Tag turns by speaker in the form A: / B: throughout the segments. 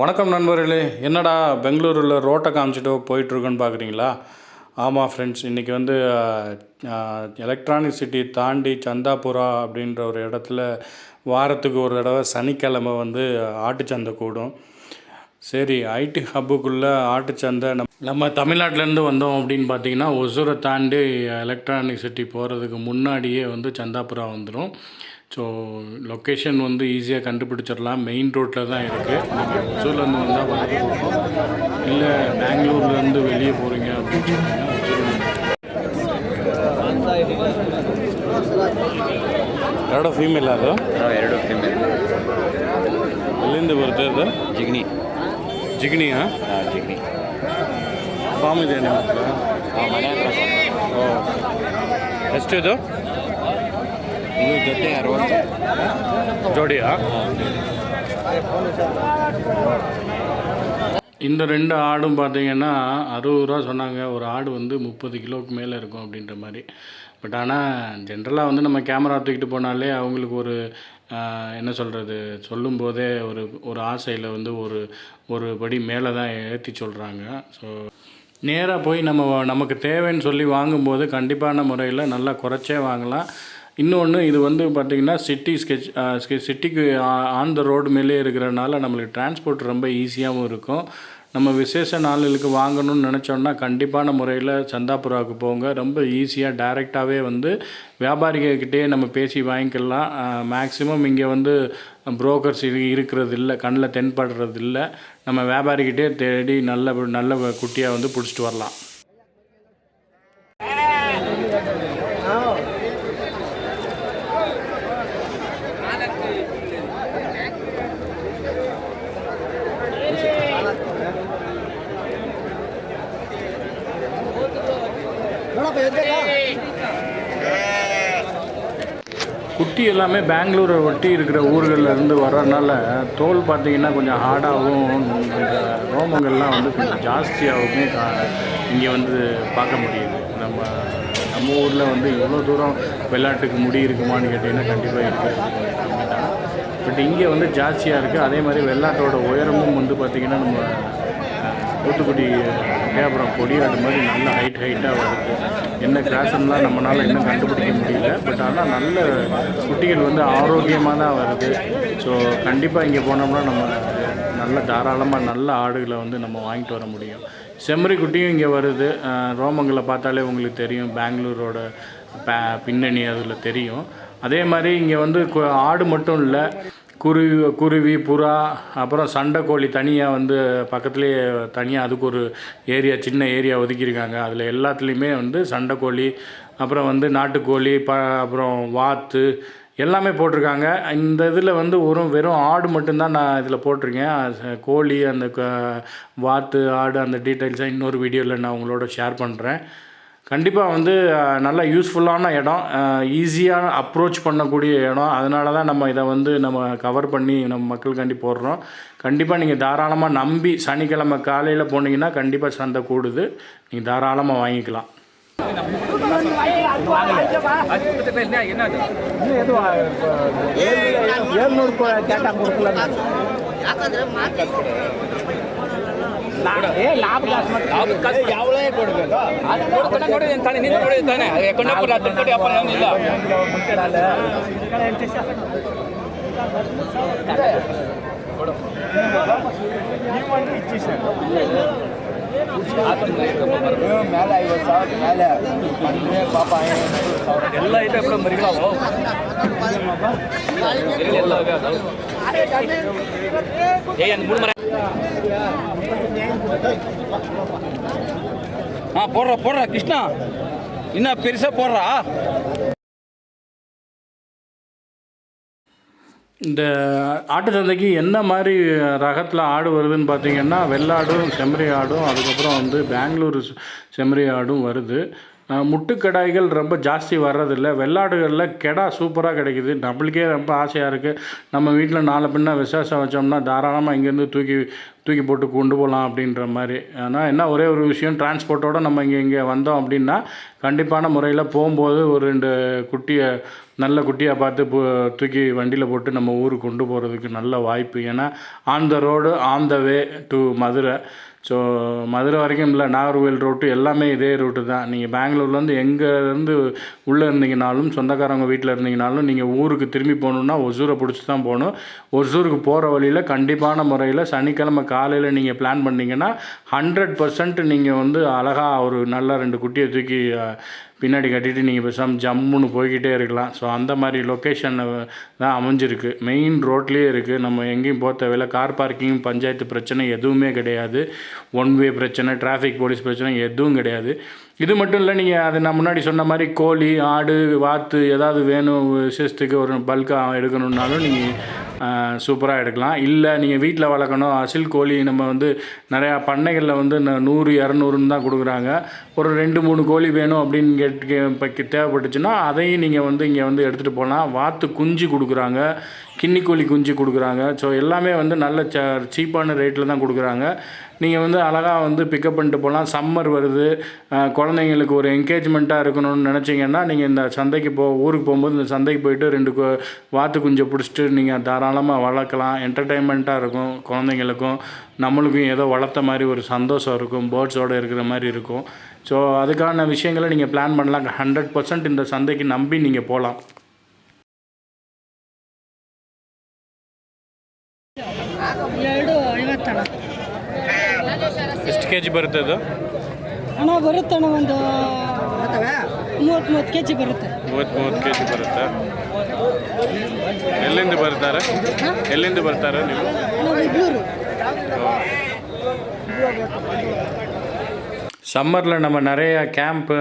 A: வணக்கம் நண்பர்களே. என்னடா பெங்களூரில் ரோட்டை காமிச்சிட்டு போயிட்டுருக்குன்னு பார்க்குறீங்களா? ஆமாம் ஃப்ரெண்ட்ஸ் இன்றைக்கி வந்து எலக்ட்ரானிக் சிட்டி தாண்டி சந்தாபுரா அப்படின்ற ஒரு இடத்துல வாரத்துக்கு ஒரு தடவை சனிக்கிழமை வந்து ஆட்டுச்சந்தை கூடும். சரி ஐடி ஹப்புக்குள்ளே ஆட்டுச்சந்தை நம் நம்ம தமிழ்நாட்டிலேருந்து வந்தோம் அப்படின்னு பார்த்தீங்கன்னா ஒசூரை தாண்டி எலக்ட்ரானிக் சிட்டி போகிறதுக்கு முன்னாடியே வந்து சந்தாபுரா வந்துடும். ஸோ லொக்கேஷன் வந்து ஈஸியாக கண்டுபிடிச்சிடலாம் மெயின் ரோட்டில் தான் இருக்குது நீங்கள் ஒசூர்லேருந்து வந்தால் வந்து இல்லை பெங்களூர்லேருந்து வெளியே போகிறீங்க அப்படின்னு சொன்னீங்கன்னா ಎರಡು ಫೀಮೇಲ್ ಅದು
B: ನಾವು ಎರಡು ಫಿಮೇಲ್
A: ಎಲ್ಲಿಂದ ಬರುತ್ತೆ ಅದು
B: ಜಿಗ್ನಿ
A: ಜಿಗಣಿಯಾ
B: ಹಾಂ ಜಿಗ್ನಿ
A: ಫಾರ್ಮ್ ಇದೆ ನಿಮ್ಮ ಹತ್ರ
B: ಹಾಂ ಮನೆ ಹತ್ರ ಸರ್.
A: ಓ ಎಷ್ಟಿದು
B: ಇದು ಜೊತೆ ಅರವತ್ತು
A: ஜோடியா இந்த ரெண்டு ஆடும் பார்த்தீங்கன்னா அறுபது ரூபா சொன்னாங்க ஒரு ஆடு வந்து முப்பது கிலோவுக்கு மேலே இருக்கும் அப்படின்ற மாதிரி பட் ஆனால் ஜென்ரலாக வந்து நம்ம கேமரா தூக்கிட்டு போனாலே அவங்களுக்கு ஒரு ஆஹ், என்ன சொல்கிறது சொல்லும்போதே ஒரு ஒரு ஆசையில் வந்து ஒரு ஒரு படி மேலே தான் ஏற்றி சொல்கிறாங்க ஸோ நேராக போய் நம்ம வா- நமக்கு தேவைன்னு சொல்லி வாங்கும்போது கண்டிப்பான முறையில் நல்லா குறைச்சே வாங்கலாம் இன்னொன்று இது வந்து பார்த்திங்கன்னா சிட்டி ஸ்கெச் சிட்டிக்கு ஆன் த ரோடு மேலே இருக்கிறனால நம்மளுக்கு டிரான்ஸ்போர்ட் ரொம்ப ஈஸியாகவும் இருக்கும். நம்ம விசேஷ நாளுக்கு வாங்கணும்னு நினச்சோன்னா கண்டிப்பான முறையில் சந்தாபுராவுக்கு போங்க. ரொம்ப ஈஸியாக டைரெக்டாகவே வந்து வியாபாரிகிட்டே நம்ம பேசி வாங்கிக்கலாம். மேக்ஸிமம் இங்கே வந்து புரோக்கர்ஸ் இது இருக்கிறது இல்லை கண்ணில் தென்படுறது இல்லை நம்ம வியாபாரிக்கிட்டே தேடி நல்ல நல்ல குட்டியாக வந்து பிடிச்சிட்டு வரலாம். குட்டி எல்லாமே பெங்களூரை ஒட்டி இருக்கிற ஊர்களில் இருந்து வர்றதுனால தோல் பார்த்தீங்கன்னா கொஞ்சம் ஹார்டாகவும் இந்த ரோமங்கள்லாம் வந்து கொஞ்சம் ஜாஸ்தியாகவுமே கா இங்கே வந்து பார்க்க முடியுது. நம்ம நம்ம ஊரில் வந்து இவ்வளோ தூரம் வெள்ளாட்டுக்கு முடி இருக்குமான்னு கேட்டிங்கன்னா கண்டிப்பாக இருக்குது பட் இங்கே வந்து ஜாஸ்தியாக இருக்குது அதே மாதிரி வெள்ளாட்டோட உயரமும் வந்து பார்த்திங்கன்னா நம்ம தூத்துக்குடி அஹ், அப்புறம் கொடி கொடியாடு மாதிரி நல்ல ஹைட் ஹைட்டாக வருது. என்ன கிராசம்லாம் நம்மளால் இன்னும் கண்டுபிடிக்க முடியல. பட் ஆனால் நல்ல குட்டிகள் வந்து ஆரோக்கியமாக தான் வருது. ஸோ கண்டிப்பாக இங்கே போனோம்னா நம்ம நல்ல தாராளமாக நல்ல ஆடுகளை வந்து நம்ம வாங்கிட்டு வர முடியும். செம்மறி குட்டியும் இங்கே வருது. ரோமங்களை பார்த்தாலே உங்களுக்கு தெரியும். பெங்களூரோட பே பின்னணி அதில் தெரியும். அதே மாதிரி இங்கே வந்து கு- ஆடு மட்டும் இல்லை குருவி குருவி புறா அப்புறம் சண்டைக்கோழி தனியாக வந்து பக்கத்துலேயே தனியாக அதுக்கு ஒரு ஏரியா சின்ன ஏரியா ஒதுக்கியிருக்காங்க. அதில் எல்லாத்துலேயுமே வந்து சண்டைக்கோழி அப்புறம் வந்து நாட்டுக்கோழி ப அப்புறம் வாத்து எல்லாமே போட்டிருக்காங்க. இந்த இதில் வந்து வெறும் வெறும் ஆடு மட்டும்தான் நான் இதில் போட்டிருக்கேன். கோழி அந்த க வாத்து ஆடு அந்த டீட்டெயில்ஸை இன்னொரு வீடியோவில் நான் உங்களோட ஷேர் பண்ணுறேன் கண்டிப்பாக வந்து நல்ல யூஸ்ஃபுல்லான இடம் ஈஸியாக அப்ரோச் பண்ணக்கூடிய இடம். அதனால தான் நம்ம இதை வந்து நம்ம கவர் பண்ணி நம்ம மக்களுக்காண்டி போடுறோம். கண்டிப்பாக நீங்கள் தாராளமாக நம்பி சனிக்கிழமை காலையில் போனீங்கன்னா கண்டிப்பாக சந்தை கூடுது. நீங்கள் தாராளமாக வாங்கிக்கலாம்.
C: ஏழ்நூறு ಯಾವಳೇ ಮೇಲೆ ಐವತ್ತು ಮೇಲೆ
D: ಎಲ್ಲ ಐತೆ ಬಿಡು ಮರಿಗಳವು ಏ ಮೂರು ஆ போடுறா போடுறா கிருஷ்ணா. என்ன பெருசாக போடுறா?
A: இந்த ஆட்டு சந்தைக்கு என்ன மாதிரி ரகத்தில் ஆடு வருதுன்னு பார்த்தீங்கன்னா வெள்ளாடும் செம்மறி ஆடும் அதுக்கப்புறம் வந்து பெங்களூர் செம்மறி ஆடும் வருது. முட்டுக்கடாய்கள் ரொம்ப ஜாஸ்தி வர்றதில்ல. வெள்ளாடுகளில் கெடா சூப்பராக கிடைக்குது. நம்மளுக்கே ரொம்ப ஆசையாக இருக்குது நம்ம வீட்டில் நாலு பின்ன விசேஷம் வச்சோம்னா தாராளமாக இங்கேருந்து தூக்கி தூக்கி போட்டு கொண்டு போகலாம் அப்படின்ற மாதிரி. ஆனால் என்ன ஒரே ஒரு விஷயம் டிரான்ஸ்போர்ட்டோடு நம்ம இங்கே இங்கே வந்தோம் அப்படின்னா கண்டிப்பான முறையில் போகும்போது ஒரு ரெண்டு குட்டியை நல்ல குட்டியாக பார்த்து தூக்கி வண்டியில் போட்டு நம்ம ஊருக்கு கொண்டு போகிறதுக்கு நல்ல வாய்ப்பு. ஏன்னா on the road on the way to Madurai. So Madurai வரைக்கும் இல்லை நாகர்கோவில் ரூட்டு எல்லாமே இதே ரூட்டு தான். நீங்கள் பெங்களூர்லேருந்து எங்கேருந்து உள்ளே இருந்தீங்கனாலும் சொந்தக்காரவங்க வீட்டில் இருந்தீங்கனாலும் நீங்கள் ஊருக்கு திரும்பி போகணுன்னா ஒசூரை பிடிச்சி தான் போகணும். ஒசூருக்கு போகிற வழியில் கண்டிப்பான முறையில் சனிக்கிழமை காலையில் நீங்கள் பிளான் பண்ணிங்கன்னா ஹண்ட்ரட் பர்சன்ட் நீங்கள் வந்து அழகாக ஒரு நல்ல ரெண்டு குட்டியை தூக்கி பின்னாடி கட்டிட்டு நீங்கள் பேசாமல் ஜம்முன்னு போய்கிட்டே இருக்கலாம். ஸோ அந்த மாதிரி லொக்கேஷனில் தான் அமைஞ்சிருக்கு. மெயின் ரோட்லேயே இருக்குது நம்ம எங்கேயும் போக தேவையில்ல. கார் பார்க்கிங் பஞ்சாயத்து பிரச்சனை எதுவுமே கிடையாது. ஒன் வே பிரச்சனை டிராஃபிக் போலீஸ் பிரச்சனை எதுவும் கிடையாது. இது மட்டும் இல்லை நீங்கள் அது நான் முன்னாடி சொன்ன மாதிரி கோழி ஆடு வாத்து ஏதாவது வேணும் விசேஷத்துக்கு ஒரு பல்காக எடுக்கணுன்னாலும் நீங்கள் சூப்பராக எடுக்கலாம். இல்லை நீங்கள் வீட்டில் வளர்க்கணும். அசில் கோழி நம்ம வந்து நிறையா பண்ணைகளில் வந்து ந- நூறு இரநூறுன்னு தான் கொடுக்குறாங்க. ஒரு ரெண்டு மூணு கோழி வேணும் அப்படின்னு கேட்டு கே- இப்போ தேவைப்பட்டுச்சுன்னா அதையும் நீங்கள் வந்து இங்கே வந்து எடுத்துகிட்டு போகலாம் வாத்து குஞ்சு கொடுக்குறாங்க. கிண்ணி கோழி குஞ்சு கொடுக்குறாங்க. ஸோ எல்லாமே வந்து நல்ல ச சீப்பான ரேட்டில் தான் கொடுக்குறாங்க. நீங்கள் வந்து அழகாக வந்து பிக்கப் பண்ணிட்டு போகலாம் சம்மர் வருது அஹ், குழந்தைங்களுக்கு ஒரு என்கேஜ்மெண்ட்டாக இருக்கணும்னு நினச்சிங்கன்னா நீங்கள் இந்த சந்தைக்கு போ ஊருக்கு போகும்போது இந்த சந்தைக்கு போயிட்டு ரெண்டு கு- வாத்து குஞ்சை பிடிச்சிட்டு நீங்கள் தாராளமாக வளர்க்கலாம் என்டர்டைன்மெண்ட்டாக இருக்கும் குழந்தைங்களுக்கும் நம்மளுக்கும் ஏதோ வளர்த்த மாதிரி ஒரு சந்தோஷம் இருக்கும் பேர்ட்ஸோடு இருக்கிற மாதிரி இருக்கும் ஸோ அதுக்கான விஷயங்களை நீங்கள் பிளான் பண்ணலாம் ஹண்ட்ரட் பர்சன்ட் இந்த சந்தைக்கு நம்பி நீங்கள் போகலாம்
E: ಎರಡು ಐವತ್ತಣ್ಣ
A: ಎಷ್ಟು ಕೆ ಜಿ ಬರುತ್ತೆ ಅದು?
E: ಹಣ ಬರುತ್ತಣ್ಣ ಒಂದು ಮೂವತ್ತು ಮೂವತ್ತು ಕೆ ಜಿ ಬರುತ್ತೆ.
A: ಮೂವತ್ತು ಮೂವತ್ತು ಕೆ ಜಿ ಬರುತ್ತೆ. ಎಲ್ಲಿಂದ ಬರ್ತಾರೆ? ಎಲ್ಲಿಂದ ಬರ್ತಾರೆ ನೀವು? சம்மரில் நம்ம நிறையா கேம்ப்பு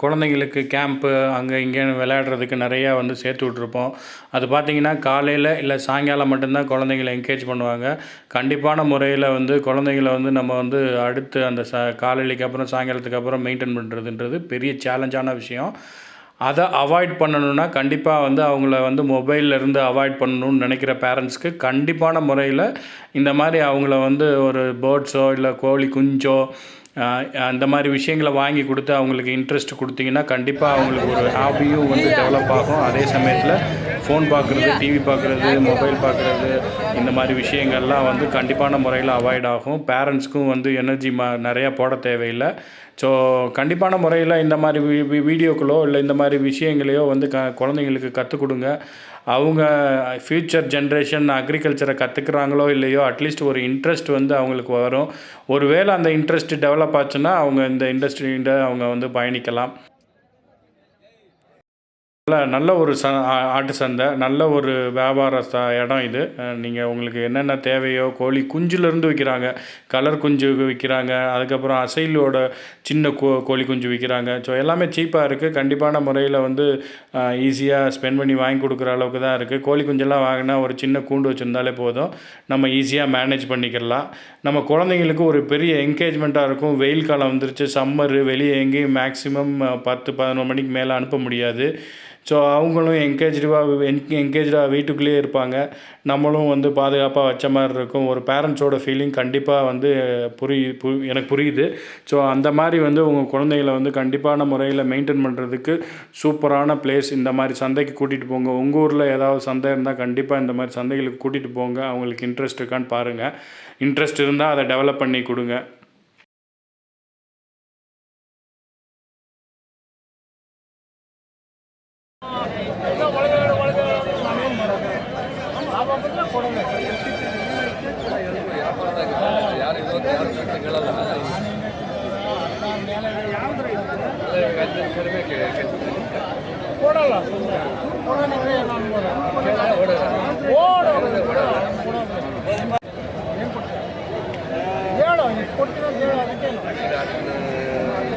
A: குழந்தைங்களுக்கு கேம்ப்பு அங்கே இங்கேன்னு விளையாடுறதுக்கு நிறையா வந்து சேர்த்து விட்ருப்போம் அது பார்த்திங்கன்னா காலையில் இல்லை சாயங்காலம் மட்டும்தான் குழந்தைங்களை என்கேஜ் பண்ணுவாங்க. கண்டிப்பான முறையில் வந்து குழந்தைங்கள வந்து நம்ம வந்து அடுத்து அந்த ச காலையிலைக்கு அப்புறம் சாயங்காலத்துக்கு அப்புறம் மெயின்டைன் பண்ணுறதுன்றது பெரிய சேலஞ்சான விஷயம். அதை அவாய்ட் பண்ணணும்னா கண்டிப்பாக வந்து அவங்கள வந்து மொபைல்லேருந்து அவாய்ட் பண்ணணும்னு நினைக்கிற பேரண்ட்ஸ்க்கு கண்டிப்பான முறையில் இந்த மாதிரி அவங்கள வந்து ஒரு பேர்ட்ஸோ இல்லை கோழி குஞ்சோ அந்த மாதிரி விஷயங்களை வாங்கி கொடுத்து அவங்களுக்கு இன்ட்ரெஸ்ட் கொடுத்தீங்கன்னா கண்டிப்பாக அவங்களுக்கு ஒரு ஹாபியும் வந்து டெவலப் ஆகும். அதே சமயத்தில் ஃபோன் பார்க்குறது டிவி பார்க்குறது மொபைல் பார்க்குறது இந்த மாதிரி விஷயங்கள்லாம் வந்து கண்டிப்பான முறையில் அவாய்ட் ஆகும். பேரண்ட்ஸ்க்கும் வந்து எனர்ஜி ம நிறையா போட தேவையில்லை. ஸோ கண்டிப்பான முறையில் இந்த மாதிரி வீ- வீ- வீடியோக்களோ இல்லை இந்த மாதிரி விஷயங்களையோ வந்து க குழந்தைங்களுக்கு கற்றுக் கொடுங்க. அவங்க ஃப்யூச்சர் ஜென்ரேஷன் அக்ரிகல்ச்சரை கற்றுக்குறாங்களோ இல்லையோ அட்லீஸ்ட் ஒரு இன்ட்ரெஸ்ட் வந்து அவங்களுக்கு வரும். ஒரு வேளை அந்த இன்ட்ரெஸ்ட் டெவலப் ஆச்சுன்னா அவங்க இந்த இண்டஸ்ட்ரியில் அவங்க வந்து பயணிக்கலாம். நல்ல நல்ல ஒரு ச ஆ- ஆட்டு சந்தை நல்ல ஒரு வியாபார ச இடம் இது. நீங்கள் உங்களுக்கு என்னென்ன தேவையோ கோழி குஞ்சுலேருந்து விற்கிறாங்க கலர் குஞ்சு விற்கிறாங்க அதுக்கப்புறம் அசைலோட சின்ன கோ கோழி குஞ்சு விற்கிறாங்க ஸோ எல்லாமே சீப்பாக இருக்குது கண்டிப்பான முறையில் வந்து ஈஸியாக ஸ்பெண்ட் பண்ணி வாங்கி கொடுக்குற அளவுக்கு தான் இருக்குது கோழி குஞ்செல்லாம் வாங்கினா ஒரு சின்ன கூண்டு வச்சுருந்தாலே போதும். நம்ம ஈஸியாக மேனேஜ் பண்ணிக்கலாம் நம்ம குழந்தைங்களுக்கு ஒரு பெரிய என்கேஜ்மெண்ட்டாக இருக்கும். வெயில் காலம் வந்துருச்சு. சம்மரு வெளியே எங்கேயும் மேக்ஸிமம் பத்து பதினொரு மணிக்கு மேலே அனுப்ப முடியாது. ஸோ அவங்களும் என்கேஜ்டாக என்கேஜாக வீட்டுக்குள்ளேயே இருப்பாங்க. நம்மளும் வந்து பாதுகாப்பாக வச்ச மாதிரி இருக்கும். ஒரு பேரண்ட்ஸோட ஃபீலிங் கண்டிப்பாக வந்து புரி பு எனக்கு புரியுது. ஸோ அந்த மாதிரி வந்து உங்கள் குழந்தைகளை வந்து கண்டிப்பான முறையில் மெயின்டைன் பண்ணுறதுக்கு சூப்பரான பிளேஸ் இந்த மாதிரி சந்தைக்கு கூட்டிகிட்டு போங்க. உங்கள் ஊரில் ஏதாவது சந்தை இருந்தால் கண்டிப்பாக இந்த மாதிரி சந்தைகளுக்கு கூட்டிகிட்டு போங்க. அவங்களுக்கு இன்ட்ரெஸ்ட் இருக்கான்னு பாருங்கள் இன்ட்ரெஸ்ட் இருந்தால் அதை டெவலப் பண்ணி கொடுங்க.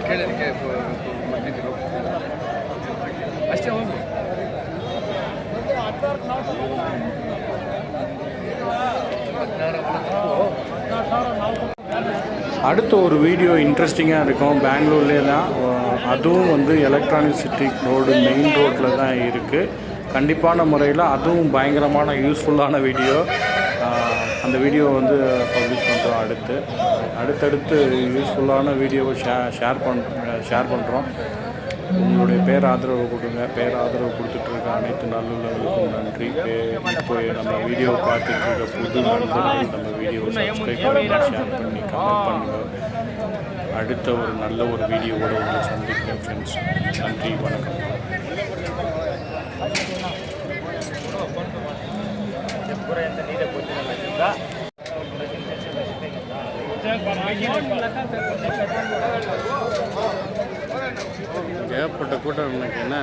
A: ಕೇಳಲಿಕ್ಕೆ ಬಂದಿದ್ದರು ಅಷ್ಟೇ ಹೋಗಿ ಹದಿನಾರು அடுத்த ஒரு வீடியோ இன்ட்ரெஸ்டிங்காக இருக்கும். பெங்களூர்லே தான். அதுவும் வந்து எலக்ட்ரானிக் சிட்டி ரோடு மெயின் ரோட்டில் தான் இருக்குது கண்டிப்பான முறையில் அதுவும் பயங்கரமான யூஸ்ஃபுல்லான வீடியோ அந்த வீடியோ வந்து பப்ளிஷ் பண்ணுறோம் அடுத்து. அடுத்தடுத்து யூஸ்ஃபுல்லான வீடியோவை ஷேர் ஷேர் பண் ஷேர் பண்ணுறோம் உங்களுடைய பேர் கொடுங்க பேர் ஆதரவு அனைத்து நல்லுள்ளவர்களுக்கும் நன்றி பே- இப்போ நம்ம வீடியோ பார்த்துட்டு இருக்க புது நண்பர்கள் நம்ம வீடியோவை சப்ஸ்கிரைப் பண்ணி ஷேர் பண்ணி கமெண்ட் பண்ணுங்கள் அடுத்த ஒரு நல்ல ஒரு வீடியோவோட உங்களை சந்திக்கிறேன் ஃப்ரெண்ட்ஸ் நன்றி வணக்கம் ஏற்பட்ட கூட்டம் இன்னைக்கு என்ன?